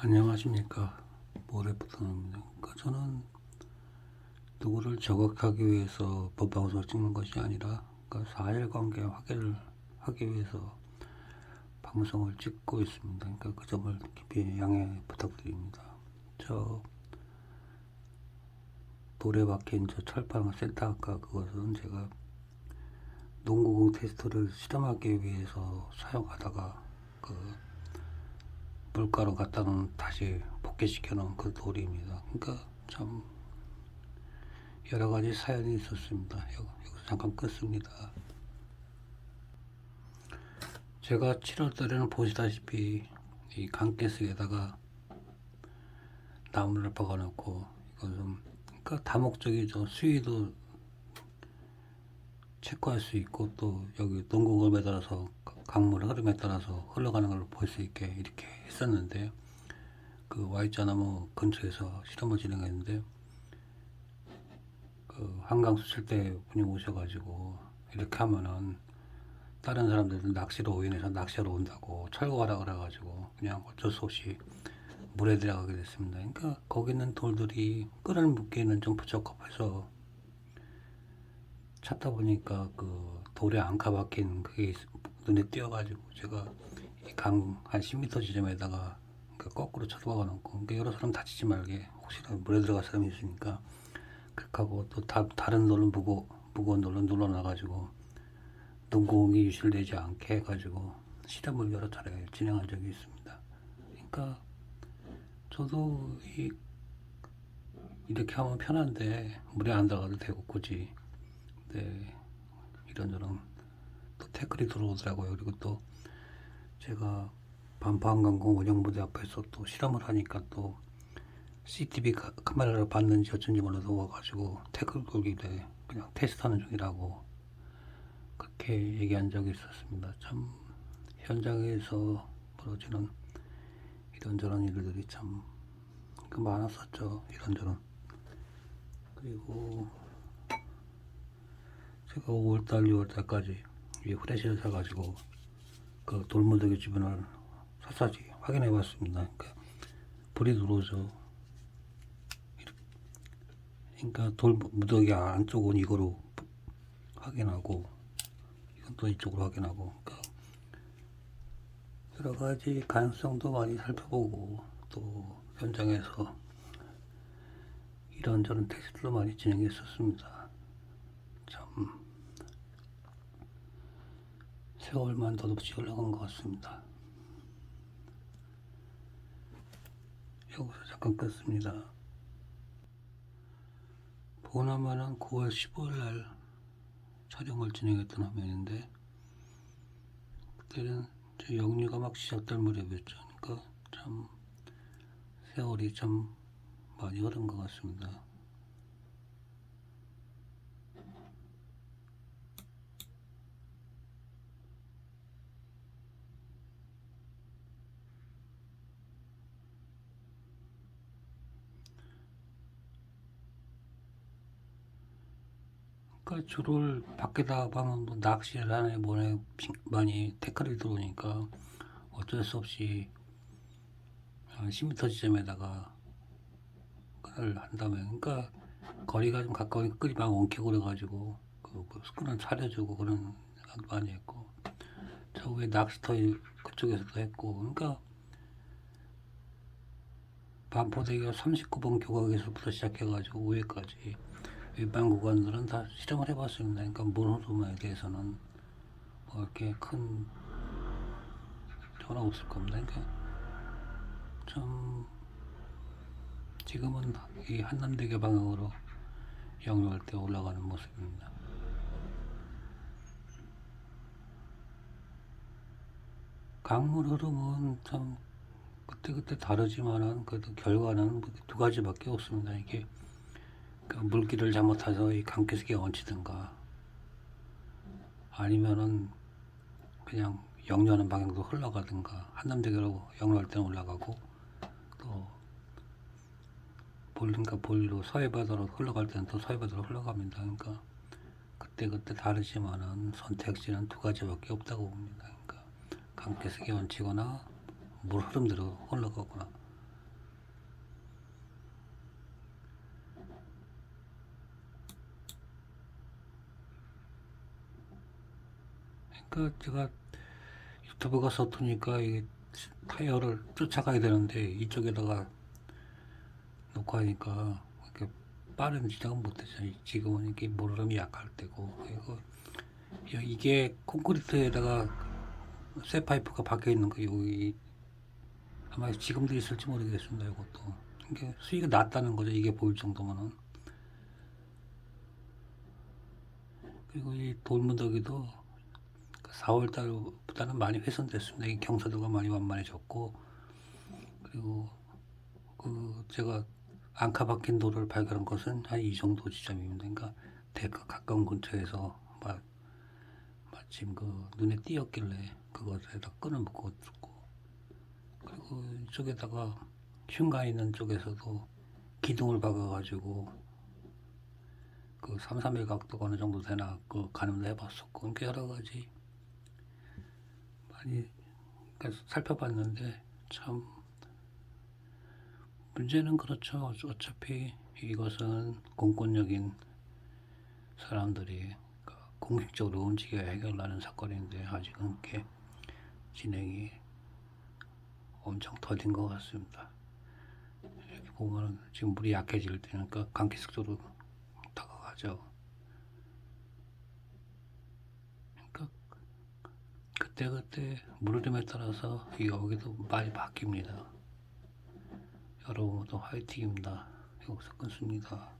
안녕하십니까 모래부터입니다. 그러니까 저는 누구를 저격하기 위해서 법방송을 찍는 것이 아니라 그러니까 사실관계 확인을 하기 위해서 방송을 찍고 있습니다. 그러니까 그 점을 깊이 양해 부탁드립니다. 저 돌에 박힌 저 철판 센터가 그것은 제가 농구공 테스트를 실험하기 위해서 사용하다가 그 물가로 갖다 놓은 다시 복귀시켜 놓은 그 돌입니다. 그러니까 참 여러 가지 사연이 있었습니다. 여- 여기서 잠깐 끊습니다. 제가 7월 달에는 보시다시피 이 강가스에다가 나무를 박아놓고 이건 좀 그러니까 다목적이죠. 수위도 체크할 수 있고 또 여기 농구공을 매달아서 강물 흐름에 따라서 흘러가는 걸 볼 수 있게 이렇게 했었는데 그 Y자 나무 근처에서 실험을 진행했는데 그 한강 수 칠때 분이 오셔가지고 이렇게 하면은 다른 사람들도 낚시로 오인해서 낚시하러 온다고 철거하라 그래가지고 그냥 어쩔 수 없이 물에 들어가게 됐습니다. 그러니까 거기 있는 돌들이 끈을 묶기에는 좀 부적합해서 찾다 보니까 그 돌에 앙카 박힌 그게 있- 눈에 띄어가지고 제가 강 한 10m 지점에다가 그 거꾸로 쳐다봐 놓고 그러니까 여러 사람 다치지 말게. 혹시나 물에 들어갈 사람이 있으니까. 그렇게 하고 또 다, 다른 돌은 무거, 무거운 돌은 눌러놔가지고 농공이 유실되지 않게 해가지고 실험을 여러 차례 진행한 적이 있습니다. 그러니까 저도 이 이렇게 하면 편한데 물에 안 들어가도 되고 굳이. 네. 이런저런 또 태클이 들어오더라고요. 그리고 또 제가 반포한강공 원형부대 앞에서 또 실험을 하니까 또 CCTV 카- 카메라를 봤는지 어쩐지 몰라서 와가지고 태클 돌기대 그냥 테스트하는 중이라고 그렇게 얘기한 적이 있었습니다. 참 현장에서 벌어지는 이런저런 일들이 참그 많았었죠. 이런저런 그리고 제가 5월달, 6월달까지 이 후레쉬를 사가지고 그 돌무더기 주변을 샅샅이 확인해 봤습니다. 그러니까 불이 들어오죠. 그러니까 돌무더기 안쪽은 이거로 확인하고 이건 또 이쪽으로 확인하고 그러니까 여러 가지 가능성도 많이 살펴보고 또 현장에서 이런저런 테스트도 많이 진행했었습니다. 참 세월만 더없이 흘러간 것 같습니다. 여기서 잠깐 끊습니다. 보나마는 9월 15일 날 촬영을 진행했던 화면인데 그때는 저 영유가 막 시작될 무렵이었죠. 그러니까 참 세월이 참 많이 흐른 것 같습니다. 그러니까 주를 밖에다 하면 뭐 낚시를 하네 뭐네 핑- 많이 태클이 들어오니까 어쩔 수 없이 한 10m 지점에다가 그걸 한다음에 그러니까 거리가 좀 가까우니 끈이 막 엉키고 그래가지고 그 끈을 차려주고 그런 생각도 많이 했고 저 위에 낚시터 그쪽에서도 했고 그러니까 반포대교 39번 교각에서부터 시작해가지고 위에까지 일반 구간들은 다 실험을 해봤습니다. 그러니까 물 흐름에 대해서는 뭐 이렇게 큰 전화 없을 겁니다. 그러니까 참 지금은 이 한남대교 방향으로 때 올라가는 모습입니다. 강물 흐름은 참 그때그때 다르지만은 그래도 결과는 뭐두 가지밖에 없습니다. 이게 그 물길을 잘못해서 이 강기슭에 얹히든가 아니면은 그냥 영유하는 방향으로 흘러가든가 한남대교로 영유할 때는 올라가고 또 볼인가 볼로 서해바다로 흘러갈 때는 또 서해바다로 흘러갑니다. 그러니까 그때 그때 다르지만은 선택지는 두 가지밖에 없다고 봅니다. 그러니까 강기슭에 얹히거나 물 흐름대로 흘러가거나 그 제가 유튜브가 서투니까 이게 타이어를 쫓아가야 되는데 이쪽에다가 놓고 하니까 이렇게 빠른 지적은 못했어요. 지금은 이게 모르름이 약할 때고 여- 이게 콘크리트에다가 쇠 파이프가 박혀 있는 거 여기 아마 지금도 있을지 모르겠습니다. 이것도 이게 수위가 낮다는 거죠. 이게 보일 정도면은 그리고 이 돌무더기도 4월 달보다는 많이 훼손됐습니다. 이 경사도가 많이 완만해졌고 그리고 그 제가 앙카 박힌 돌을 발견한 것은 한 이 정도 지점입니다. 그러니까 대가 가까운 근처에서 마, 마침 그 눈에 띄었길래 그것에다 묶어 줬고 그리고 이쪽에다가 흉가 있는 쪽에서도 기둥을 박아가지고 그 3, 3일 각도가 어느 정도 되나 그 가늠도 해봤었고 그러니까 여러 가지 많이 그러니까 살펴봤는데 참 문제는 그렇죠. 어차- 어차피 이것은 공권력인 사람들이 그 공식적으로 움직여야 해결하는 사건인데 아직은 이렇게 진행이 엄청 더딘 것 같습니다. 이렇게 보면 지금 물이 약해질 때는 그 강기 속도로 다가가죠. 그러니까 그때 그때 물흐름에 따라서 이 여기도 많이 바뀝니다. 여러분 모두 화이팅입니다. 여기서 끊습니다.